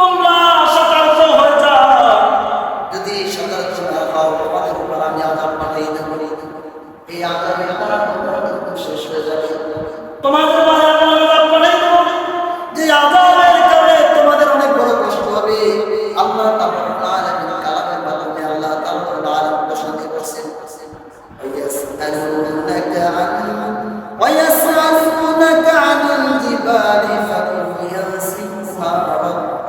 তোমরা সতর্ক হয়ে যাও। যদি সতর্ক না হও তোমাদের উপর আমি আজাব পাঠিয়ে দেবো এই আজাব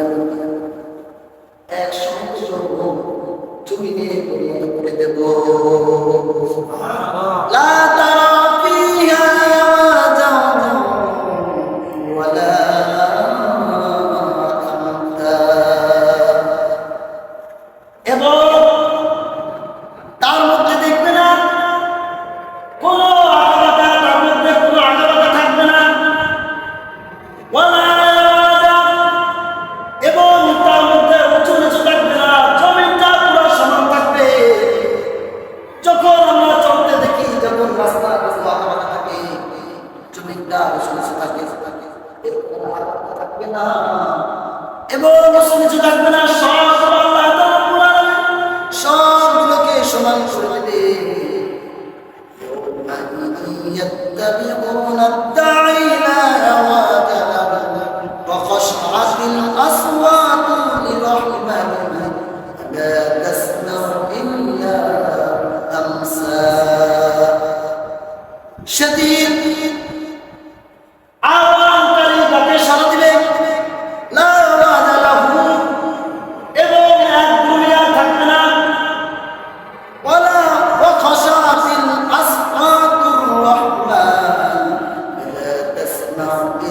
যাবে এক সমস্ত তুমি নিয়ে দেবো। দিনদার শুনেছে থাকে থাকবে না। এবং শুনেছে থাকবে না সবগুলোকে সমান করে দেবে। يتبعون الداعي لا يواد له وخشعت الأصوات